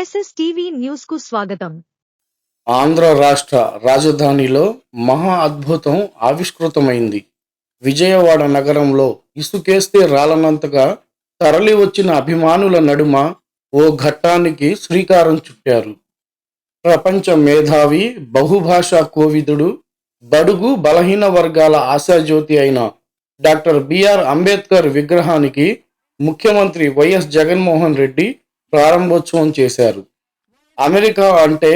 SSTV న్యూస్కు స్వాగతం. ఆంధ్ర రాష్ట్ర రాజధానిలో మహా అద్భుతం ఆవిష్కృతమైంది. విజయవాడ నగరంలో ఇసుకేస్తే రాలనంతగా తరలి వచ్చిన అభిమానుల నడుమ ఓ ఘట్టానికి శ్రీకారం చుట్టారు. ప్రపంచ మేధావి బహుభాషా కోవిదుడు బడుగు బలహీన వర్గాల ఆశాజ్యోతి అయిన డాక్టర్ బిఆర్ అంబేద్కర్ విగ్రహానికి ముఖ్యమంత్రి వైఎస్ జగన్మోహన్ రెడ్డి ప్రారంభోత్సవం చేశారు. అమెరికా అంటే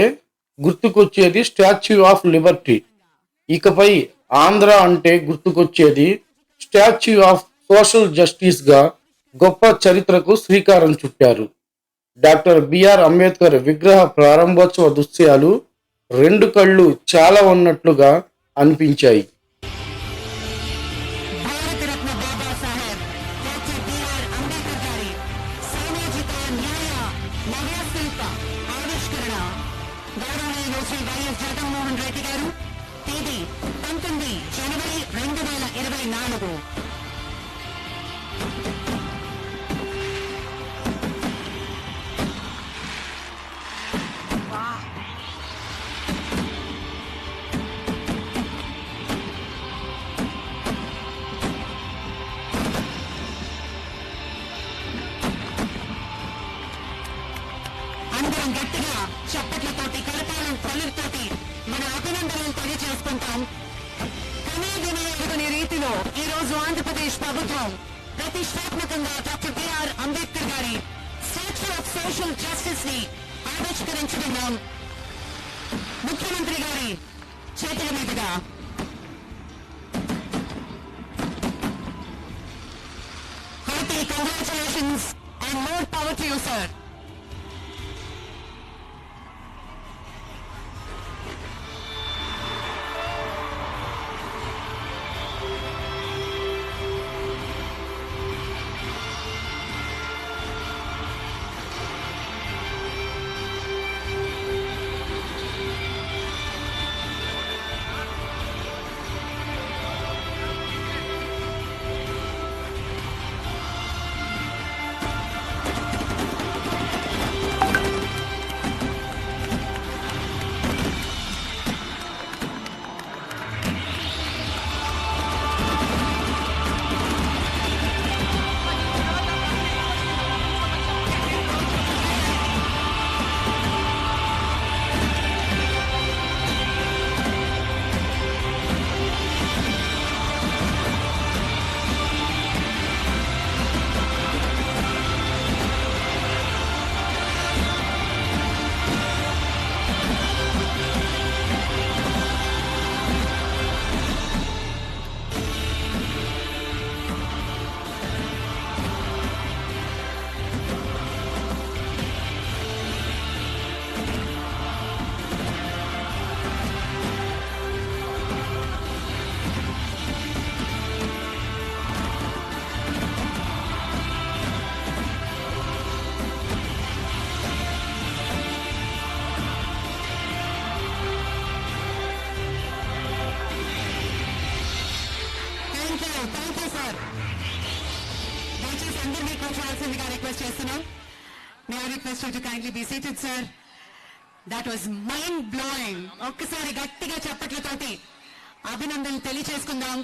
గుర్తుకొచ్చేది స్టాచ్యూ ఆఫ్ లిబర్టీ. ఇకపై ఆంధ్ర అంటే గుర్తుకొచ్చేది స్టాచ్యూ ఆఫ్ సోషల్ జస్టిస్గా గొప్ప చరిత్రకు శ్రీకారం చుట్టారు. డాక్టర్ బిఆర్ అంబేద్కర్ విగ్రహ ప్రారంభోత్సవ దృశ్యాలు రెండు కళ్ళు చాలా ఉన్నట్లుగా అనిపించాయి. గౌరవనీయులు శ్రీ వైఎస్ జగన్మోహన్ రెడ్డి గారు. తేదీ పంతొమ్మిది జనవరి రెండు వేల ఇరవై నాలుగు. చప్పట్లతోటి కరతాళం పలులతోటి మన అభినందనలు తెలియజేసుకుంటాం. కనీ విని ఎరుగని రీతిలో ఈ రోజు ఆంధ్రప్రదేశ్ ప్రభుత్వం ప్రతిష్టాత్మకంగా డాక్టర్ బిఆర్ అంబేద్కర్ గారి స్టాచ్యూ ఆఫ్ సోషల్ జస్టిస్ని ఆవిష్కరించుకున్నాం ముఖ్యమంత్రి గారి చేతుల మీదుగా. Hearty congratulations and more power to you sir అందరినీ కూర్చోవాల్సిందిగా రిక్వెస్ట్ చేస్తున్నాం. May I request to kindly be seated sir that was mind blowing ఒక్కసారి గట్టిగా చప్పట్లతోటి అభినందనలు తెలియచేసుకుందాం.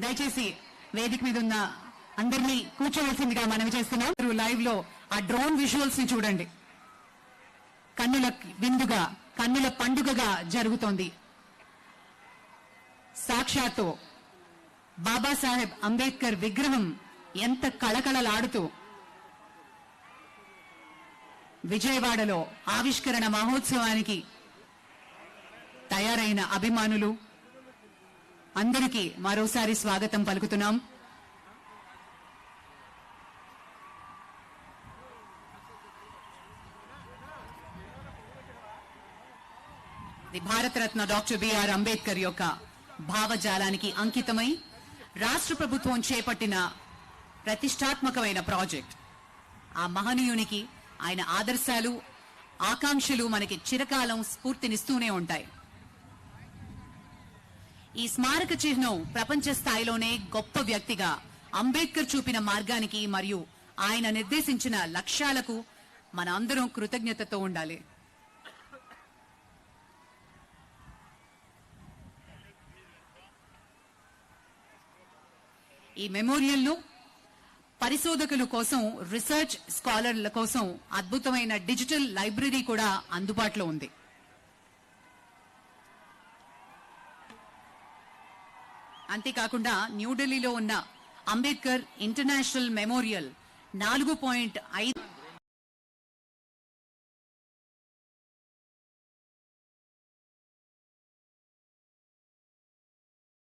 దయచేసి వేదిక మీద ఉన్న అందరినీ కూర్చోవలసిందిగా మనవి చేస్తున్నాం. మీరు లైవ్లో ఆ డ్రోన్ విజువల్స్ని చూడండి. కన్నుల విందుగా కన్నుల పండుగగా జరుగుతోంది. సాక్షాత్తు బాబాసాహెబ్ అంబేద్కర్ విగ్రహం ఎంత కళకళలాడుతూ విజయవాడలో ఆవిష్కరణ మహోత్సవానికి తయారైన అభిమానులు అందరికీ మరోసారి స్వాగతం పలుకుతున్నాం. The Bharat Ratna doctor BR Ambedkar యొక్క భావజాలానికి అంకితమై రాష్ట్ర ప్రభుత్వం చేపట్టిన ప్రతిష్టాత్మకమైన ప్రాజెక్ట్. ఆ మహనీయునికి ఆయన ఆదర్శాలు ఆకాంక్షలు మనకి చిరకాలం స్ఫూర్తినిస్తూనే ఉంటాయి. ఈ స్మారక చిహ్నం ప్రపంచ స్థాయిలోనే గొప్ప వ్యక్తిగా అంబేద్కర్ చూపిన మార్గానికి మరియు ఆయన నిర్దేశించిన లక్ష్యాలకు మన అందరం కృతజ్ఞతతో ఉండాలి. ఈ మెమోరియల్ను పరిశోధకుల కోసం రీసెర్చ్ స్కాలర్ల కోసం అద్భుతమైన డిజిటల్ లైబ్రరీ కూడా అందుబాటులో ఉంది. అంతేకాకుండా న్యూఢిల్లీలో ఉన్న అంబేద్కర్ ఇంటర్నేషనల్ మెమోరియల్ నాలుగు పాయింట్ ఐదు